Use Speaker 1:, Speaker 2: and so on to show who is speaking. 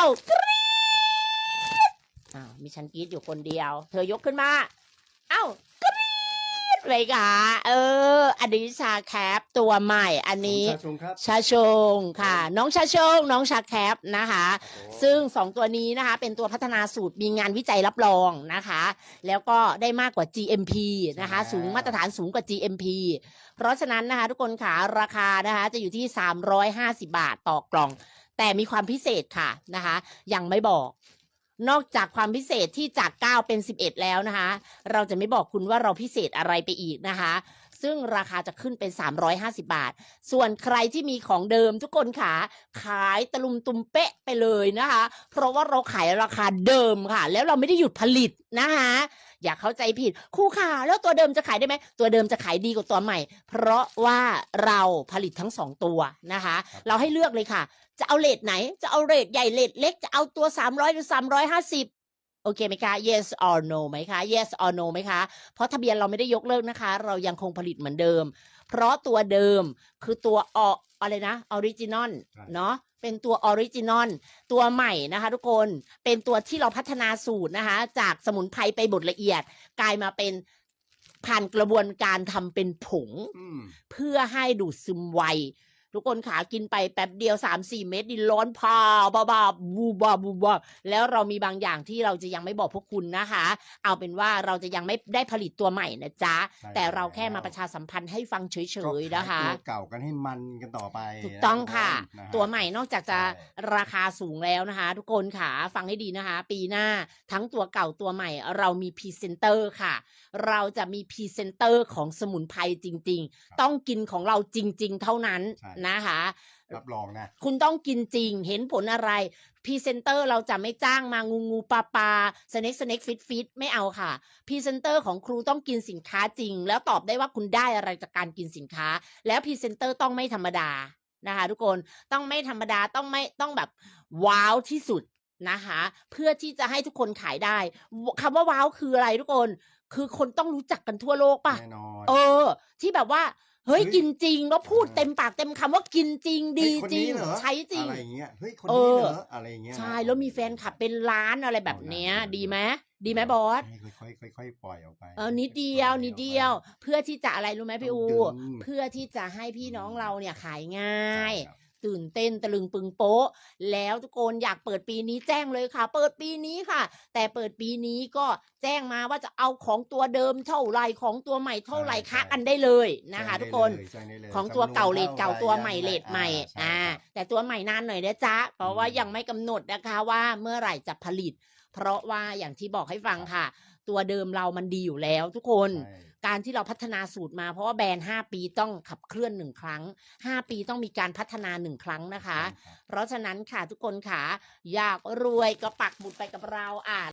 Speaker 1: เอากรี๊ดอ้าวมีฉันกรี๊ดอยู่คนเดียว เธอยกขึ้นมาเอ้ากรี๊ดเลยค่ะ เออ อันนี้ชาแคปตัวใหม่ อันนี้
Speaker 2: ชาชงครับ
Speaker 1: ชาชงค่ะ น้องชาชง น้องชาแคปนะคะ ซึ่งสองตัวนี้นะคะ เป็นตัวพัฒนาสูตรมีงานวิจัยรับรองนะคะ แล้วก็ได้มากกว่า GMP นะคะ
Speaker 2: ใช่
Speaker 1: สูงมาตรฐานสูงกว่า GMP เพราะฉะนั้นนะคะ ทุกคนขาราคานะคะ จะอยู่ที่ 350 บาทต่อกล่อง แต่มีความพิเศษค่ะนะคะ ยังไม่บอก นอกจากความพิเศษที่จาก 9 เป็น 11 แล้วนะคะ เราจะไม่บอกคุณว่าเราพิเศษอะไรไปอีกนะคะ ซึ่งราคาจะขึ้นเป็น 350 บาท ส่วนใครที่มีของเดิมทุกคนขาขายตะลุมตุมเป๊ะไปเลยนะคะ เพราะว่าเราขายราคาเดิมค่ะ แล้วเราไม่ได้หยุดผลิตนะคะ อย่าเข้าใจผิดครูค่ะแล้วตัวเดิมจะขายได้ไหมตัวเดิมจะขายดีกว่าตัวใหม่ เพราะว่าเราผลิตทั้งสองตัวนะคะ
Speaker 2: ครับ
Speaker 1: เราให้เลือกเลยค่ะ จะเอาเลทไหนจะเอาเลทใหญ่เลทเล็กจะเอาตัว 300 หรือ 350โอเคไหมคะ yes or no ไหมคะ yes or no ไหมคะ เพราะทะเบียนเราไม่ได้ยกเลิกนะคะ เรายังคงผลิตเหมือนเดิม เพราะตัวเดิมคือตัวอออะไรนะออริจินอล
Speaker 2: ใช่
Speaker 1: เนาะ เป็นตัวออริจินอลตัวใหม่นะคะ ทุกคนเป็นตัวที่เราพัฒนาสูตรนะคะ จากสมุนไพรไปบดละเอียด กลายมาเป็นผ่านกระบวนการทำเป็นผง
Speaker 2: อืม
Speaker 1: เพื่อให้ดูดซึมไว ทุกคนขากินไปแป๊บเดียว3 4เม็ดนี่ร้อนพาบาบาบูบาบูบาแล้วเรามีบางอย่างที่เราจะยังไม่บอกพวกคุณนะคะ เอาเป็นว่าเราจะยังไม่ได้ผลิตตัวใหม่นะจ๊ะ
Speaker 2: ใช่
Speaker 1: แต่เราแค่มา
Speaker 2: ล้ว
Speaker 1: ประชาสัมพันธ์ให้ฟังเฉ
Speaker 2: ก็
Speaker 1: ยๆนะคะ
Speaker 2: ขายตัวเก่ากันให้มันกันต่อไป
Speaker 1: ถูกต้องค่ะ
Speaker 2: นฮ
Speaker 1: ตัวใหม่นอกจากจะ
Speaker 2: ใช่
Speaker 1: ราคาสูงแล้วนะคะ ทุกคนค่ะฟังให้ดีนะคะ ปีหน้าทั้งตัวเก่าตัวใหม่ เรามีพรีเซนเตอร์ค่ะ เราจะมีพรีเซนเตอร์ของสมุนไพรจริง ๆ ต้องกินของเราจริง ๆ เท่านั้น
Speaker 2: ใช่
Speaker 1: นะคะ
Speaker 2: รับรองนะ
Speaker 1: คุณต้องกินจริงเห็นผลอะไรพรีเซนเตอร์เราจะไม่จ้างมางูงูปลาปลาสเน็กสเน็กฟิตฟิตไม่เอาค่ะพรีเซนเตอร์ของครูต้องกินสินค้าจริง แล้วตอบได้ว่าคุณได้อะไรจากการกินสินค้า แล้วพรีเซนเตอร์ต้องไม่ธรรมดานะคะทุกคนต้องไม่ธรรมดาต้องไม่ต้องแบบว้าวที่สุดนะคะ เพื่อที่จะให้ทุกคนขายได้คำว่าว้าวคืออะไรทุกคน คือคนต้องรู้จักกันทั่วโลกป่ะ
Speaker 2: แน่นอน
Speaker 1: เออ ที่แบบว่า เฮ้ย
Speaker 2: เฮ้ย
Speaker 1: กินจริงแล้วพูด
Speaker 2: อ่า
Speaker 1: เต็มปากเต็มคำว่ากินจริงดี
Speaker 2: เฮ้ยคน
Speaker 1: จริง
Speaker 2: นี้เหรอ
Speaker 1: ใช้จริง
Speaker 2: อะไรอย่างเงี้ยเฮ้ยคน
Speaker 1: เอ
Speaker 2: นี้
Speaker 1: อ
Speaker 2: เหรออะไรอย่างเงี้ย
Speaker 1: ใช่แล้วมีแฟนคลับเป็นล้านอะไรแบบเนี้ย ดีไหมดีไหมบอส
Speaker 2: ให้ค่อยๆค่อยๆปล่อยออกไป
Speaker 1: เออนิดเดียวนิดเดียว เพื่อที่จะอะไรรู้ไหมพี่อู
Speaker 2: ต้องดึง
Speaker 1: เพื่อที่จะให้พี่น้องเราเนี่ยขายง่าย
Speaker 2: ใช่ครับ
Speaker 1: ตื่นเต้นตะลึงปึงโป๊ะ แล้วทุกคนอยากเปิดปีนี้แจ้งเลยค่ะ เปิดปีนี้ค่ะ แต่เปิดปีนี้ก็แจ้งมาว่าจะเอาของตัวเดิมเท่าไหรของตัวใหม่เท่าไหร
Speaker 2: ใช่
Speaker 1: คะ
Speaker 2: ใช่
Speaker 1: กันได้เลยนะคะ
Speaker 2: แจ้งได้
Speaker 1: ทุกคน
Speaker 2: เลยแจ้งได้เลย
Speaker 1: ของตัวเก่า
Speaker 2: จำนวน
Speaker 1: เลทเก่า
Speaker 2: ท่ไหร่
Speaker 1: ตัวใหม่
Speaker 2: ยังไง
Speaker 1: เลทใหม่
Speaker 2: อ่า
Speaker 1: อ่า
Speaker 2: ใช่ครับ
Speaker 1: แต่ตัวใหม่นานหน่อยนะจ๊ะเพราะว่า
Speaker 2: อืม
Speaker 1: ยังไม่กำหนดนะคะว่าเมื่อไหร่จะผลิต เพราะว่าอย่างที่บอกให้ฟังค่ะ ตัวเดิมเรามันดีอยู่แล้วทุกคน
Speaker 2: ใช่
Speaker 1: การที่เราพัฒนาสูตรมาเพราะว่าแบรนด์ 5 ปีต้องขับเคลื่อนหนึ่งครั้ง 5 ปีต้องมีการพัฒนาหนึ่งครั้งนะคะ
Speaker 2: ใช่ครับ
Speaker 1: เพราะฉะนั้นค่ะทุกคนค่ะ อยากรวยก็ปักหมุดไปกับเราอ่า